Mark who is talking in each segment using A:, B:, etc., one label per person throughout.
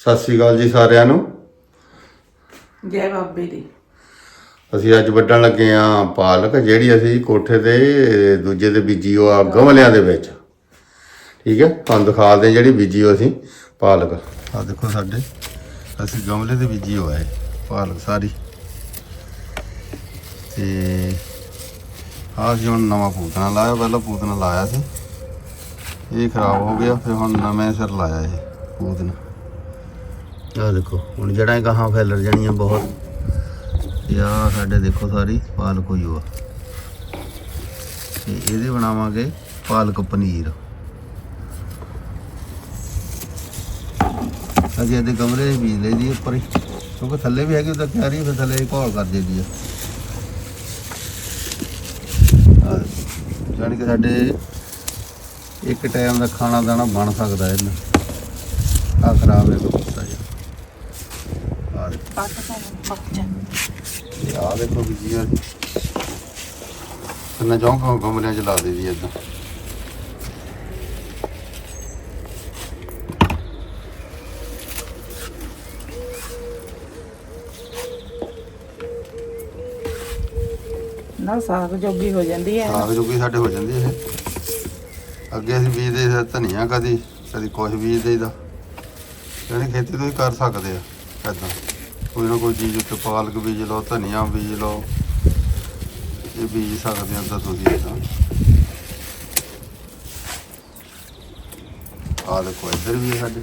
A: ਸਤਿ ਸ੍ਰੀ ਅਕਾਲ ਜੀ ਸਾਰਿਆਂ ਨੂੰ।
B: ਜੈ ਬਾਬੇ ਦੀ।
A: ਅਸੀਂ ਅੱਜ ਵੱਢਣ ਲੱਗੇ ਆ ਪਾਲਕ ਜਿਹੜੀ ਅਸੀਂ ਕੋਠੇ ਤੇ ਦੂਜੇ ਤੇ ਬੀਜੀ ਉਹ ਆ ਗਮਲਿਆਂ ਦੇ ਵਿੱਚ। ਠੀਕ ਹੈ? ਤੁਹਾਨੂੰ ਦਿਖਾਉਂਦੇ ਹਾਂ ਜਿਹੜੀ ਬੀਜੀ ਉਹ ਅਸੀਂ ਪਾਲਕ। ਆ ਦੇਖੋ ਸਾਡੇ ਅਸੀਂ ਗਮਲੇ ਤੇ ਬੀਜੀ ਹੋਇਆ ਹੈ ਪਾਲਕ ਸਾਰੀ। ਤੇ ਆਹ ਜੀ ਹੁਣ ਨਵਾਂ ਪੂਤਨਾ ਲਾਇਆ ਪਹਿਲਾਂ ਪੂਤਨਾ ਲਾਇਆ ਸੀ। ਇਹ ਖਰਾਬ ਹੋ ਗਿਆ ਫਿਰ ਹੁਣ ਨਵੇਂ ਸਿਰ ਲਾਇਆ ਇਹ ਪੂਤਨਾ। ਆਹ ਦੇਖੋ, ਹੁਣ ਜੜਾਂ ਗਾਹਾਂ ਫੈਲਰ ਜਾਣੀਆਂ ਬਹੁਤ। ਯਾ ਸਾਡੇ ਦੇਖੋ ਸਾਰੀ ਪਾਲਕ ਹੋਈ ਹੋਆ ਤੇ ਇਹਦੇ ਬਣਾਵਾਂਗੇ ਪਾਲਕ ਪਨੀਰ। ਅਜੇ ਇਹਦੇ ਕਮਰੇ ਬੀਜ ਲਈ ਦੀ ਉੱਪਰ ਹੀ। ਕਿਉਂਕਿ ਥੱਲੇ ਵੀ ਹੈਗੀ, ਉਹ ਤਾਂ ਕਿਆਰੀ ਫਿਰ ਥੱਲੇ ਘੋਲ ਕਰ ਦੇਦੀ ਆ। ਆਹ ਜਾਣੀ ਕਿ ਸਾਡੇ ਇੱਕ ਟਾਈਮ ਦਾ ਖਾਣਾ ਦਾਣਾ ਬਣ ਸਕਦਾ ਇਹਨਾਂ ਆ ਖਰਾਬ ਹੈ ਆ ਦੇਖੋ
B: ਪੱਟ ਤੋਂ ਪੱਟ ਜਾ
A: ਇਹ ਆ। ਦੇਖੋ ਵੀ ਜੀ ਕਿੰਨਾ ਚੌਂਕ ਕਮਰਿਆਂ ਚ ਲਾ ਦੇ ਦੀ ਇਦਾਂ।
B: ਨਾ ਸਾਗ ਜੋਗੀ ਹੋ ਜਾਂਦੀ ਹੈ।
A: ਸਾਗ ਸਾਡੇ ਹੋ ਜਾਂਦੀ ਇਹ ਅੱਗੇ ਅਸੀਂ ਬੀਜਦੇ ਸੀ ਧਨੀਆ ਕਦੀ ਕਦੀ ਕੁਛ ਬੀਜ ਦੇਈਦਾ ਯਾਨੀ ਖੇਤੀ ਤੋਂ ਹੀ ਕਰ ਸਕਦੇ ਆ ਏਦਾਂ ਕੋਈ ਨਾ ਕੋਈ ਚੀਜ਼ ਉੱਤੇ ਪਾਲਕ ਬੀਜ ਲਓ ਧਨੀਆ ਬੀਜ ਲਓ ਇਹ ਬੀਜ ਸਕਦੇ ਆ ਤਾਂ ਤੁਸੀਂ ਏਦਾਂ ਆ ਦੇਖੋ ਇੱਧਰ ਵੀ ਹੈ ਸਾਡੇ।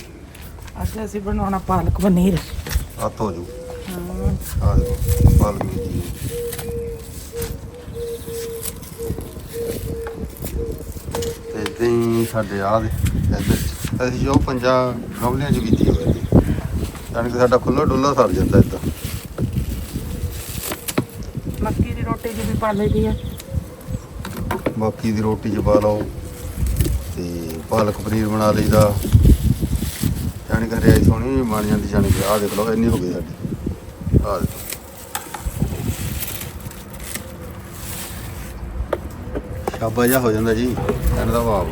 B: ਅੱਜ ਅਸੀਂ ਬਣਾਉਣਾ ਪਾਲਕ ਪਨੀਰ।
A: ਆ ਧੋ ਜੂ
B: ਹਾਂ।
A: ਆ ਦੇਖੋ ਪਾਲਕ ਬੀਜੀ ਤੇ ਹੀ ਸਾਡੇ ਆ ਦੇ ਇੱਧਰ ਅਸੀਂ ਜੋ ਪੰਜਾ ਗਮਲਿਆਂ 'ਚ ਬੀਜੀ ਸੀ ਯਾਨੀ ਕਿ ਸਾਡਾ ਖੁੱਲਾ ਡੁੱਲਾ ਸਰ ਜਾਂਦਾ ਇਦਾਂ।
B: ਮੱਕੀ ਦੀ ਰੋਟੀ ਜੀ ਵੀ ਪਾ ਲਈਦੀ ਹੈ
A: ਬਾਕੀ ਦੀ ਰੋਟੀ 'ਚ ਪਾ ਲਓ ਤੇ ਪਾਲਕ ਪਨੀਰ ਬਣਾ ਲਈਦਾ ਯਾਨੀ ਕਿ ਹਰਿਆਈ ਸੋਹਣੀ ਵੀ ਬਣ ਜਾਂਦੀ ਜਾਣੀ ਕਿ ਆਹ ਦੇਖ ਲਓ ਇੰਨੀ ਹੋ ਗਈ ਸਾਡੀ। ਆਹ ਦੇਖੋ। ਸ਼ਾਬਾ ਹੋ ਜਾਂਦਾ ਜੀ ਕਹਿਣ ਦਾ ਭਾਵ।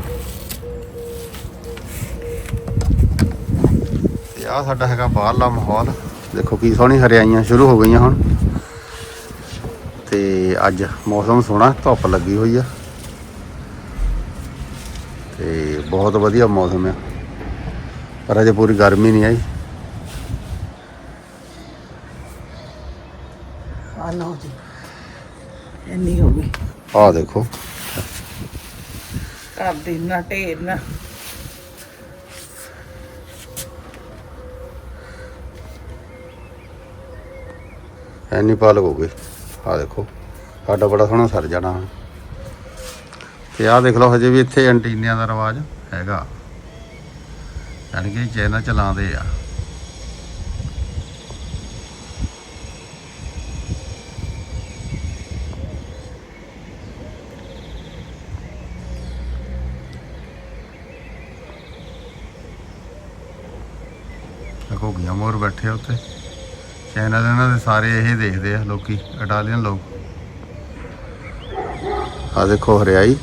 A: ਆ ਸਾਡਾ ਹੈਗਾ ਬਾਹਰਲਾ ਮਾਹੌਲ। ਦੇਖੋ ਕੀ ਸੋਹਣੀ ਹਰਿਆਈਆਂ ਸ਼ੁਰੂ ਹੋ ਗਈਆਂ ਹੁਣ। ਤੇ ਅੱਜ ਮੌਸਮ ਸੋਹਣਾ ਧੁੱਪ ਲੱਗੀ ਹੋਈ ਆ। ਤੇ ਬਹੁਤ ਵਧੀਆ ਮੌਸਮ ਆ। ਪਰ ਅਜੇ ਪੂਰੀ ਗਰਮੀ ਨਹੀਂ ਆਈ।
B: ਆ ਲਓ ਜੀ। ਇੰਨੀ ਹੋ ਗਈ।
A: ਆਹ ਦੇਖੋ।
B: ਘਰ ਦੀ ਨਾ ਢੇਰ ਨਾ।
A: ਐਨੀ ਪਾਲਕ ਹੋ ਗਈ। ਆਹ ਦੇਖੋ, ਸਾਡਾ ਬੜਾ ਸੋਹਣਾ ਸਰ ਜਾਣਾ। ਹੁਣ। ਤੇ ਆਹ ਦੇਖ ਲਓ, ਹਜੇ ਵੀ ਇੱਥੇ ਐਂਟੀਨਿਆਂ ਦਾ ਰਿਵਾਜ ਹੈਗਾ। ਯਾਨੀ ਕਿ ਚੈਨਲ ਚਲਾਉਂਦੇ ਆ। ਘੋਗੀਆਂ ਮੋਰ ਬੈਠੇ ਆ ਉੱਥੇ। ਚੈਨਲ ਇਹਨਾਂ ਦੇ ਸਾਰੇ ਇਹ ਦੇਖਦੇ ਆ ਲੋਕੀ, ਇਟਾਲੀਅਨ ਲੋਕ। ਆ ਦੇਖੋ ਹਰਿਆਈ।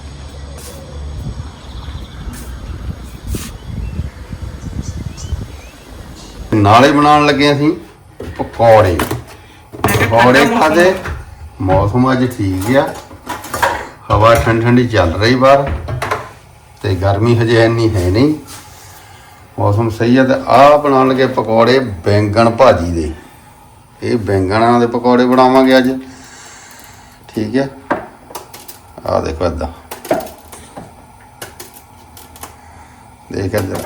A: ਨਾਲੇ ਬਣਾਉਣ ਲੱਗੇ ਅਸੀਂ ਪਕੌੜੇ। ਪਕੌੜੇ ਖਾਦੇ, ਮੌਸਮ ਅੱਜ ਠੀਕ ਆ। ਹਵਾ ਠੰਡੀ ਠੰਡੀ ਚੱਲ ਰਹੀ ਬਾਹਰ ਤੇ ਗਰਮੀ ਹਜੇ ਇੰਨੀ ਹੈ ਨਹੀਂ। ਮੌਸਮ ਸਹੀ ਆ ਤੇ ਆਹ ਬਣਾਉਣ ਲੱਗੇ ਪਕੌੜੇ ਬੈਂਗਣ ਭਾਜੀ ਦੇ। ਇਹ ਬੈਂਗਣਾਂ ਦੇ ਪਕੌੜੇ ਬਣਾਵਾਂਗੇ ਅੱਜ। ਠੀਕ ਹੈ। ਆਹ ਦੇਖੋ ਏਦਾਂ ਦੇਖ ਇੱਧਰ।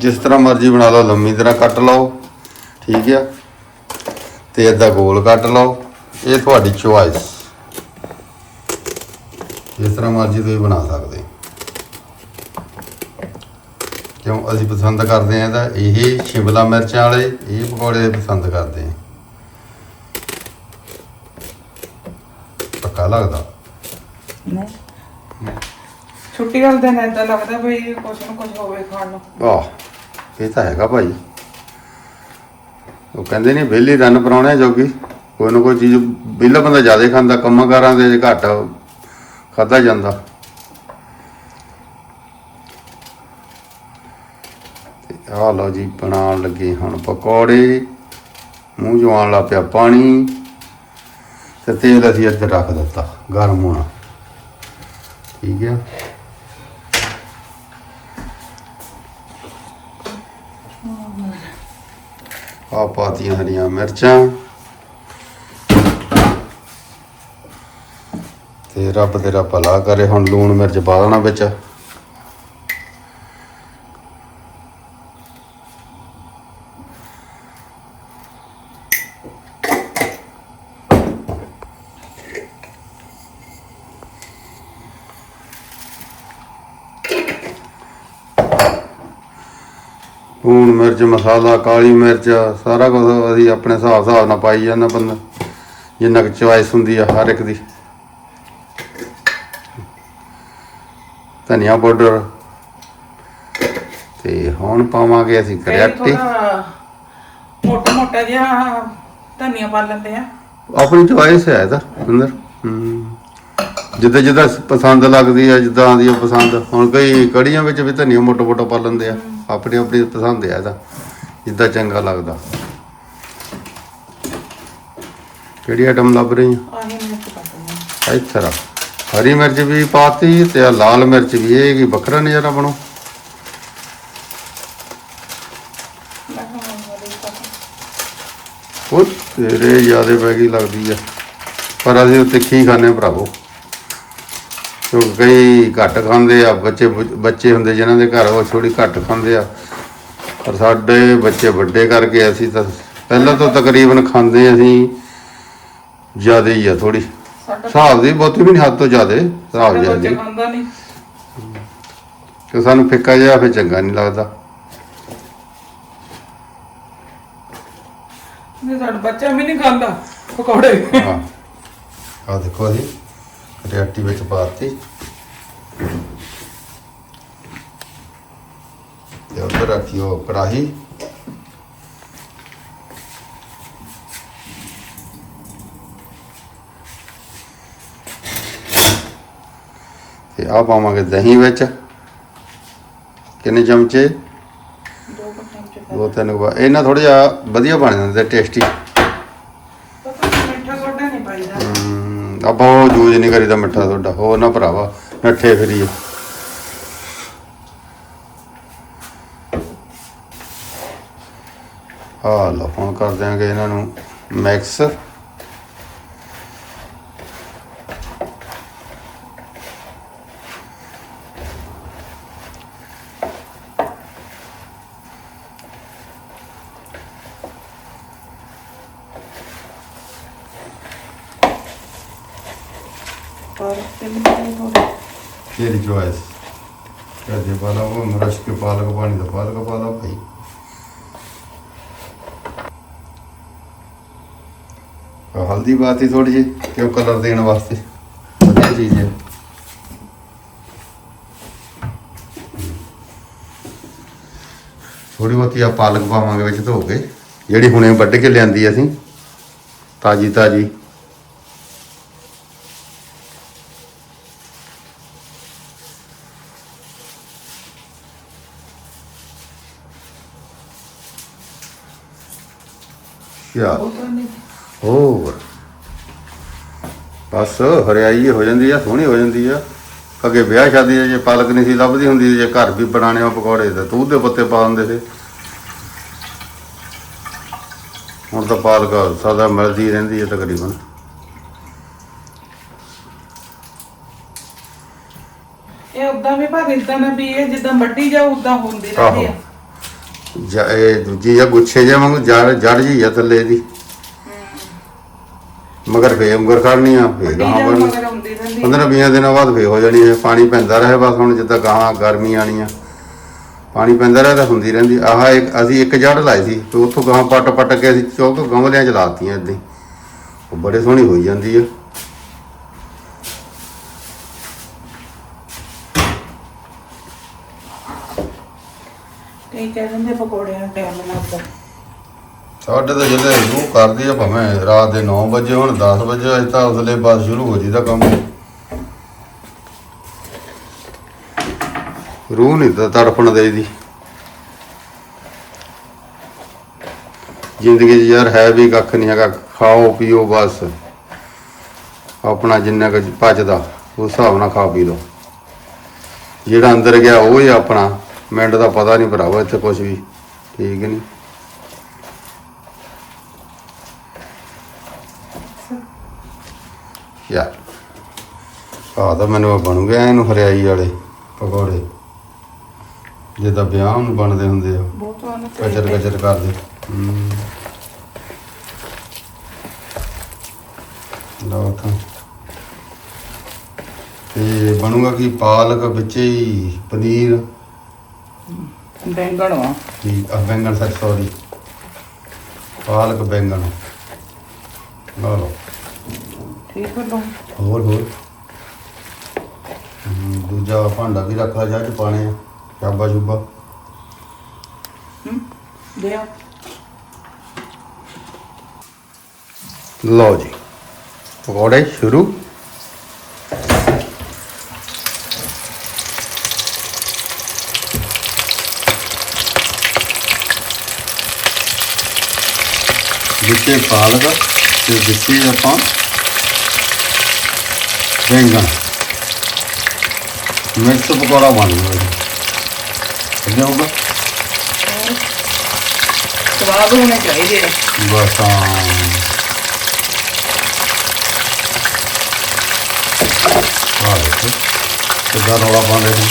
A: ਜਿਸ ਤਰ੍ਹਾਂ ਮਰਜ਼ੀ ਬਣਾ ਲਓ, ਲੰਮੀ ਤਰ੍ਹਾਂ ਕੱਟ ਲਓ। ਠੀਕ ਹੈ। ਤੇ ਏਦਾਂ ਗੋਲ ਕੱਟ ਲਓ। ਇਹ ਤੁਹਾਡੀ ਚੁਆਇਸ ਜਿਸ ਤਰ੍ਹਾਂ ਮਰਜ਼ੀ ਤੁਸੀਂ ਬਣਾ ਸਕਦੇ ਹੋ। ਕਿਉਂ ਅਸੀਂ ਪਸੰਦ ਕਰਦੇ ਹਾਂ ਤਾਂ ਇਹ ਸ਼ਿਮਲਾ ਮਿਰਚਾਂ ਵਾਲੇ ਇਹ ਪਕੌੜੇ ਪਸੰਦ ਕਰਦੇ ਹਾਂ। ਪੱਕਾ ਲੱਗਦਾ?
B: ਨਹੀਂ। ਛੁੱਟੀ ਵਾਲੇ ਦਿਨ ਏਦਾਂ ਲੱਗਦਾ ਬਈ ਕੁਛ ਨਾ ਕੁਛ ਹੋਵੇ ਖਾਣ ਨੂੰ।
A: ਆਹ ਇਹ ਤਾਂ ਹੈਗਾ ਭਾਈ। ਉਹ ਕਹਿੰਦੇ ਨਹੀਂ ਵਿਹਲੀ ਰੰਨ ਪਰਾਉਣੇ ਜੋਗੀ ਕੋਈ ਨਾ ਕੋਈ ਚੀਜ਼ ਵਿਹਲਾ ਬੰਦਾ ਜ਼ਿਆਦਾ ਖਾਂਦਾ ਕੰਮਾਂ ਕਾਰਾਂ ਦੇ ਘੱਟ ਖਾਦਾ ਜਾਂਦਾ। ਆਹ ਲਓ ਜੀ, ਬਣਾਉਣ ਲੱਗੇ ਹੁਣ ਪਕੌੜੇ। ਮੂੰਹ ਚੋਂ ਆਉਣ ਲੱਗ ਪਿਆ ਪਾਣੀ। ਤੇ ਤੇਲ ਅਸੀਂ ਇੱਧਰ ਰੱਖ ਦਿੱਤਾ, ਗਰਮ ਹੋਣਾ। ਠੀਕ ਹੈ ਆ ਪਾਤੀਆਂ ਹਰੀਆਂ ਮਿਰਚਾਂ। ਤੇ ਰੱਬ ਤੇਰਾ ਭਲਾ ਕਰੇ, ਹੁਣ ਲੂਣ ਮਿਰਚ ਪਾ ਦੇਣਾ ਵਿੱਚ ਲੂਣ ਮਿਰਚ ਮਸਾਲਾ ਕਾਲੀ ਮਿਰਚ ਸਾਰਾ ਕੁਝ ਅਸੀਂ ਆਪਣੇ ਹਿਸਾਬ ਹਿਸਾਬ ਨਾਲ ਪਾਈ ਜਾਂਦਾ ਬੰਦਾ। ਜਿੰਨਾ ਕੁ ਚੁਆਇਸ ਹੁੰਦੀ ਆ ਹਰ ਇੱਕ ਦੀ। ਧਨੀਆ ਪਾਊਡਰ। ਤੇ ਹੁਣ ਪਾਵਾਂਗੇ ਅਸੀਂ ਕਰੇਟੀ
B: ਮੋਟਾ ਮੋਟਾ ਜਿਹਾ ਧਨੀਆ ਪਾ ਲੈਂਦੇ ਆ।
A: ਆਪਣੀ ਚੁਆਇਸ ਹੈ ਇਹਦਾ ਅੰਦਰ। ਜਿੱਦਾਂ ਜਿੱਦਾਂ ਪਸੰਦ ਲੱਗਦੀ ਆ ਜਿੱਦਾਂ ਦੀ ਆ ਪਸੰਦ। ਹੁਣ ਕਈ ਕੜੀਆਂ ਵਿੱਚ ਵੀ ਧਨੀਆ ਮੋਟਾ ਮੋਟਾ ਪਾ ਲੈਂਦੇ ਆ। ਆਪਣੀ ਆਪਣੀ ਪਸੰਦ ਹੈ ਇਹਦਾ ਜਿੱਦਾਂ ਚੰਗਾ ਲੱਗਦਾ। ਕਿਹੜੀ ਆਈਟਮ ਲੱਭ ਰਹੀ ਆ?
B: ਆਹੀ ਮਿਰਚ ਪਾ
A: ਇਸ ਤਰ੍ਹਾਂ ਹਰੀ ਮਿਰਚ ਵੀ ਪਾਤੀ ਤੇ ਆ ਲਾਲ ਮਿਰਚ ਵੀ ਇਹ ਕੀ ਵੱਖਰਾ ਨਜ਼ਾਰਾ ਬਣੋ। ਉਹ ਤੇਰੇ ਜਿਆਦੇ ਪੈ ਗਈ ਲੱਗਦੀ ਆ। ਪਰ ਅਸੀਂ ਤਿੱਖੀ ਖਾਣੇ ਭਰਾਵੋ? ਕਿਉਂਕਿ ਕਈ ਘੱਟ ਖਾਂਦੇ ਆ ਬੱਚੇ ਬੱਚੇ ਹੁੰਦੇ ਜਿਨ੍ਹਾਂ ਦੇ ਘਰ ਉਹ ਥੋੜੀ ਘੱਟ ਖਾਂਦੇ ਆ। ਪਰ ਸਾਡੇ ਬੱਚੇ ਵੱਡੇ ਕਰਕੇ ਅਸੀਂ ਤਾਂ ਪਹਿਲਾਂ ਤੋਂ ਤਕਰੀਬਨ ਖਾਂਦੇ ਅਸੀਂ ਜ਼ਿਆਦਾ ਹੀ ਆ ਥੋੜੀ ਹਿਸਾਬ ਦੀ ਬਹੁਤੀ ਵੀ ਨਹੀਂ ਹੱਦ ਤੋਂ ਜ਼ਿਆਦੇ ਹਿਸਾਬ ਜਿਆਦੀ।
B: ਖਾਂਦਾ ਨਹੀਂ
A: ਕਿ ਸਾਨੂੰ ਫਿੱਕਾ ਜਿਹਾ ਫਿਰ ਚੰਗਾ ਨਹੀਂ ਲੱਗਦਾ।
B: ਨਹੀਂ ਸਾਡਾ ਬੱਚਾ ਵੀ ਨਹੀਂ ਖਾਂਦਾ ਪਕੌੜੇ।
A: ਹਾਂ। ਆ ਦੇਖੋ ਅਸੀਂ ਰਿਆਟੀ ਵਿੱਚ ਪਾਤੀ। ਤੇ ਉੱਧਰ ਰੱਖਿਓ ਕੜਾਹੀ। ਤੇ ਆ ਪਾਵਾਂਗੇ ਦਹੀਂ ਵਿੱਚ। ਕਿੰਨੇ ਚਮਚੇ?
B: ਦੋ
A: ਤਿੰਨ ਇਹਨਾਂ ਥੋੜਾ ਜਿਹਾ ਵਧੀਆ ਬਣ ਜਾਂਦੇ ਟੇਸਟੀ ਆਪਾਂ ਉਹ ਯੂਜ਼ ਨਹੀਂ ਕਰੀਦਾ ਮਿੱਠਾ ਤੁਹਾਡਾ, ਹੋਰ ਨਾ ਭਰਾਵਾ, ਨੱਠੇ ਫਿਰੀਏ। ਆ ਲਓ, ਹੁਣ ਕਰ ਦਿਆਂਗੇ ਇਹਨਾਂ ਨੂੰ ਮਿਕਸ
B: ਪਰ ਤੇ ਨਹੀਂ ਥੋੜਾ
A: ਤੇਰੀ ਚੋਇਸ ਕਦੇ ਪਾਲਾ ਉਹ ਮਰਸ਼ ਕੇ ਪਾਲਕ ਪਾਣੀ ਦਾ ਪਾਲਕ ਪਾਲਾ ਭਾਈ ਆਹ ਹਲਦੀ ਬਾਤੀ ਥੋੜੀ ਜਿਹੀ ਕਿਉਂ ਕਲਰ ਦੇਣ ਵਾਸਤੇ। ਵਧੀਆ ਚੀਜ਼ ਹੈ। ਥੋੜੀ ਬਹੁਤੀ ਆ ਪਾਲਕ ਪਾਵਾਂਗੇ ਵਿੱਚ ਧੋ ਕੇ। ਜਿਹੜੀ ਹੁਣੇ ਵੱਢ ਕੇ ਲਿਆਂਦੀ ਅਸੀਂ। ਤਾਜੀ ਤਾਜੀ। ਯਾ ਹੋਰ। ਬਸ ਹਰਿਆਈ ਹੋ ਜਾਂਦੀ ਆ ਸੋਹਣੀ ਹੋ ਜਾਂਦੀ ਆ। ਅੱਗੇ ਵਿਆਹ ਸ਼ਾਦੀ ਜੇ ਪਾਲਕ ਨਹੀਂ ਸੀ ਲੱਭਦੀ ਹੁੰਦੀ ਜੇ ਘਰ ਵੀ ਬਣਾਣੇ ਆ ਪਕੌੜੇ ਤੇ ਤੂੰ ਦੇ ਪੱਤੇ ਪਾ ਦਿੰਦੇ ਸੀ। ਹੁਣ ਤਾਂ ਪਾਲਕ ਸਦਾ ਮਿਲਦੀ ਰਹਿੰਦੀ ਹੈ ਤਕਰੀਬਨ।
B: ਇਹ ਉਦਾਂ ਵੀ ਪਰ ਇਦਾਂ ਨਾ ਵੀ ਇਹ ਜਿੱਦਾਂ ਵੱਡੀ ਜਾ ਉਦਾਂ ਹੁੰਦੀ ਰਹਿੰਦੀ ਆ।
A: ਜਾਂ ਇਹ ਦੂਜੀ ਆ ਗੁੱਛੇ ਜੇ ਵਾਂਗੂ ਜੜ ਜੜ ਜੀ ਆ ਥੱਲੇ ਦੀ। ਮਗਰ ਫੇ ਉਂਗਰ ਖੜਨੀ ਆ ਫੇ
B: ਵੱਡੀ
A: ਗਾਂ
B: ਜਾ
A: ਬਣਨੀ।
B: ਮਗਰ ਹੁੰਦੀ ਰਹਿੰਦੀ। ਆ।
A: 15 20 ਦਿਨਾਂ ਬਾਅਦ ਫੇ ਹੋ ਜਾਣੀ ਹੈ ਪਾਣੀ ਪੈਂਦਾ ਰਹੇ ਬਸ ਹੁਣ ਜਿੱਦਾਂ ਗਾਂ ਗਰਮੀ ਆਣੀ ਆ। ਪਾਣੀ ਪੈਂਦਾ ਰਹੇ ਤਾਂ ਹੁੰਦੀ ਰਹਿੰਦੀ। ਆਹ ਇੱਕ ਅਸੀਂ ਇੱਕ ਜੜ ਲਾਈ ਸੀ ਤੇ ਉੱਥੋਂ ਗਾਂ ਪੱਟ ਪੱਟ ਕੇ ਅਸੀਂ ਚੌਕ ਗਮਲਿਆਂ ਚ ਲਾਤੀਆਂ ਹੀ। ਉਹ ਬੜੇ ਸੋਹਣੀ ਹੋਈ ਜਾਂਦੀ ਆ।
B: ਕਈ ਕਹਿ ਦਿੰਦੇ ਪਕੌੜਿਆਂ ਨੂੰ ਟਾਈਮ ਲੱਗਦਾ।
A: ਸਾਡੇ ਤਾਂ ਜਿਹੜੇ ਨੂੰ ਕਰਦੀ ਆ ਭਾਵੇਂ ਰਾਤ ਦੇ 9 ਵਜੇ ਹੁਣ 10 ਵਜੇ ਅਜੇ ਤਾਂ ਉਸਲੇ ਬਾਅਦ ਸ਼ੁਰੂ ਹੋ ਜੀਦਾ ਕੰਮ। ਰੂਹ ਨਹੀਂ ਤਾਂ ਤੜਫਣ ਦੇਈਦੀ। ਜ਼ਿੰਦਗੀ 'ਚ ਯਾਰ ਹੈ ਵੀ ਕੱਖ ਨਹੀਂ ਹੈਗਾ, ਖਾਓ, ਪੀਓ ਬਸ। ਆਪਣਾ ਜਿੰਨਾ ਕੁ ਪਚਦਾ, ਉਸ ਹਿਸਾਬ ਨਾਲ ਖਾ ਪੀ ਲਓ। ਜਿਹੜਾ ਅੰਦਰ ਗਿਆ, ਉਹ ਹੀ ਆਪਣਾ। ਮਿੰਟ ਦਾ ਪਤਾ ਨਹੀਂ ਭਰਾਵਾ, ਇੱਥੇ ਕੁਝ ਵੀ ਠੀਕ ਨਹੀਂ। ਯਾਰ ਆ ਤਾਂ ਮੈਨੂੰ ਬਣ ਗਿਆ ਇਹਨੂੰ ਹਰਿਆਈ ਵਾਲੇ ਪਕੌੜੇ। ਜਿੱਦਾਂ ਵਿਆਹ ਨੂੰ ਬਣਦੇ ਹੁੰਦੇ ਆ।
B: ਬਹੁਤ ਵਾਰ
A: ਕਚਰ ਕਚਰ ਕਰਦੇ। ਹਮ। ਲਓ ਤਾਂ। ਤੇ ਬਣੂਗਾ ਕੀ ਪਾਲਕ ਵਿੱਚ ਹੀ ਪਨੀਰ?
B: ਬੈਂਗਣ ਵਾ।
A: ਠੀਕ ਆ ਬੈਂਗਣ ਸੱਚ ਸੌਰੀ ਪਾਲਕ ਬੈਂਗਣ। ਲਓ।
B: ਠੀਕ ਹੈ ਲੋ
A: ਹੋਰ ਹੋਰ। ਹਮ, ਦੂਜਾ ਭਾਂਡਾ ਵੀ ਰੱਖ ਲਾ ਜਾ ਚ ਪਾਣੇ ਆ ਚਾਬਾ ਚੁੱਬਾ
B: ਦੇ ਆ।
A: ਲਓ ਜੀ ਪਕੌੜੇ ਸ਼ੁਰੂ। ਵਿੱਚੇ ਪਾਲਕ ਤੇ ਵਿੱਚੇ ਆਪਾਂ ਬੈਂਗਣ ਮਿਕਸ ਪਕੌੜਾ ਬਣ ਜੂਗਾ ਜੀ ਜਾਊਗਾ
B: ਸਵਾਦ ਹੋਣੇ ਚਾਹੀਦੇ ਆ।
A: ਬਸ ਹਾਂ। ਆਹ ਦੇਖੋ ਕਿੱਦਾਂ ਰੌਲਾ ਪਾਉਂਦੇ ਨੇ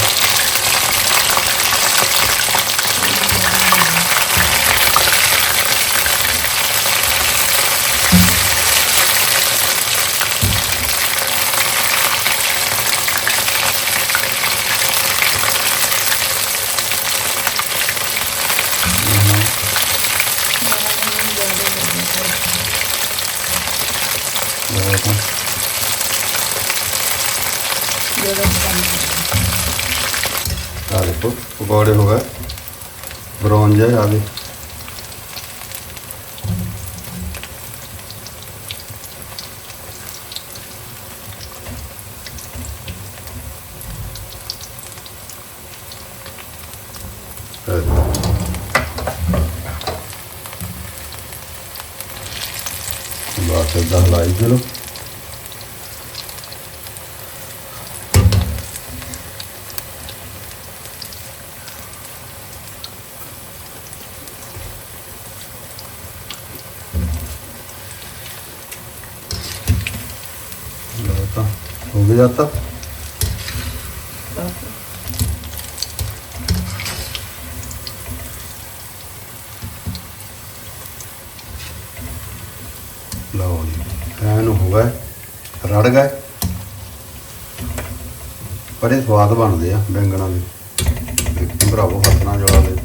A: ਦੇਖੋ ਆਹ ਦੇਖੋ ਪਕੌੜੇ ਹੋ ਗਏ ਬਰੌਨ ਜਿਹਾ ਆ ਗਏ ਇਹ ਦੇਖੋ। ਬਸ ਏਦਾਂ ਹਲਾਈ ਚਲੋ ਲਓ ਤਾਂ ਹੋ ਗਿਆ ਤਾਂ ਲਓ ਜੀ ਐਨ ਹੋ ਗਏ ਰੜ ਗਏ। ਬੜੇ ਸਵਾਦ ਬਣਦੇ ਆ ਬੈਂਗਣਾ ਦੇ। ਦੇਖੋ ਭਰਾਵੋ ਹੱਥ ਨਾਲ ਜਲਾ ਦੇ।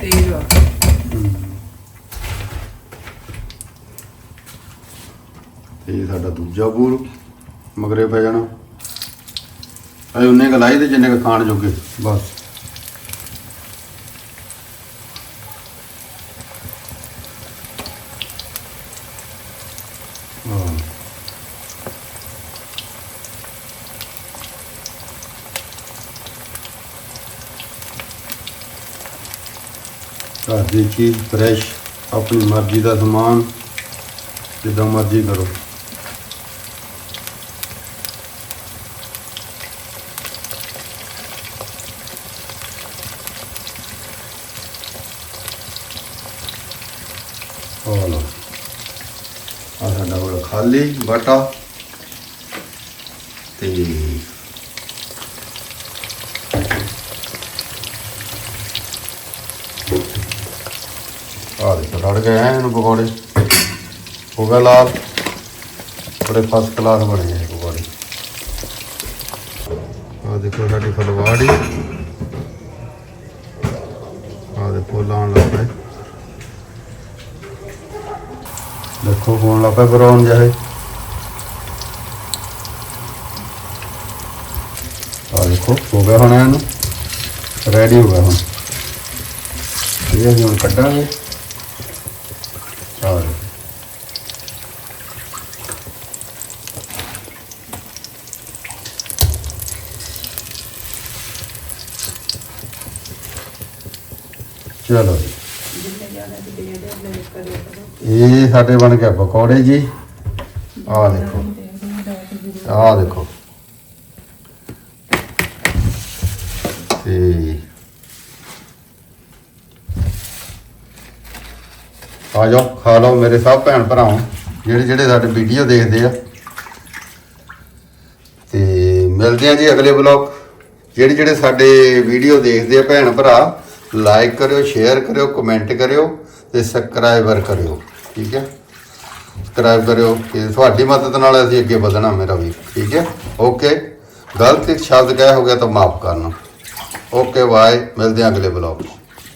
B: ਤੇਜ਼ ਆ।
A: ਇਹ ਸਾਡਾ ਦੂਜਾ ਬੂਰ। ਮਗਰੇ ਪੈ ਜਾਣਾ। ਅਏ ਉਹਨੇ ਗਲਾਈ ਤੇ ਜਿੰਨੇ ਕੁ ਖਾਣ ਜੋਗੇ, ਬਸ। ਹਾਂ। ਘਰ ਦੀ ਚੀਜ਼ ਫਰੈਸ਼ ਆਪਣੀ ਮਰਜ਼ੀ ਦਾ ਸਮਾਨ, ਜਿੱਦਾਂ ਮਰਜ਼ੀ ਕਰੋ ਉਹ ਲਓ ਆ ਸਾਡਾ ਕੋਲ ਖਾਲੀ ਬਾਟਾ ਤੇ ਆ ਦੇਖੋ, ਰੜ ਗਏ ਐ ਇਹਨੂੰ ਪਕੌੜੇ। ਹੋ ਗਿਆ ਲਾਲ। ਬੜੇ ਫਸਟ ਕਲਾਸ ਬਣੇ ਇਹ ਪਕੌੜੇ। ਆ ਦੇਖੋ ਸਾਡੀ ਫਲਵਾੜੀ। ਆ ਦੇ ਫੁੱਲ ਆਉਣ ਲੱਗ ਪਏ। ਦੇਖੋ, ਹੋਣ ਲੱਗ ਪਿਆ ਬਰਾਉਨ ਜਾਏ ਆ ਦੇਖੋ ਹੋ ਗਿਆ ਹੁਣ ਇਹਨੂੰ। ਰੈਡੀ ਹੋ ਗਿਆ ਹੁਣ। ਇਹ ਅਸੀਂ ਹੁਣ ਕੱਢਾਂਗੇ। ਆ ਚਲੋ ਜੀ। ਇਹ ਸਾਡੇ ਬਣ ਗਿਆ ਪਕੌੜੇ ਜੀ। ਆਹ ਦੇਖੋ। ਆਹ ਦੇਖੋ ਤੇ ਆ ਜਾਓ, ਖਾ ਲਓ ਮੇਰੇ ਸਭ ਭੈਣ ਭਰਾਓ, ਜਿਹੜੇ ਜਿਹੜੇ ਸਾਡੇ ਵੀਡੀਓ ਦੇਖਦੇ ਆ। ਤੇ ਮਿਲਦੇ ਆ ਜੀ ਅਗਲੇ ਬਲੌਗ ਜਿਹੜੇ ਜਿਹੜੇ ਸਾਡੇ ਵੀਡੀਓ ਦੇਖਦੇ ਆ ਭੈਣ ਭਰਾ ਲਾਈਕ ਕਰਿਓ ਸ਼ੇਅਰ ਕਰਿਓ ਕਮੈਂਟ ਕਰਿਓ ਤੇ ਸਬਸਕ੍ਰਾਈਬਰ ਕਰਿਓ, ਠੀਕ ਹੈ ਸਬਸਕ੍ਰਾਈਬ ਕਰਿਓ ਕਿ ਤੁਹਾਡੀ ਮਦਦ ਨਾਲ ਅਸੀਂ ਅੱਗੇ ਵਧਣਾ ਮੇਰਾ ਵੀ ਠੀਕ ਹੈ ਓਕੇ ਗਲਤ ਸ਼ਬਦ ਕਹਿ ਹੋ ਗਿਆ ਤਾਂ ਮਾਫ ਕਰਨਾ। ਓਕੇ ਬਾਏ ਮਿਲਦੇ ਹਾਂ ਅਗਲੇ ਬਲੌਗ 'ਚ।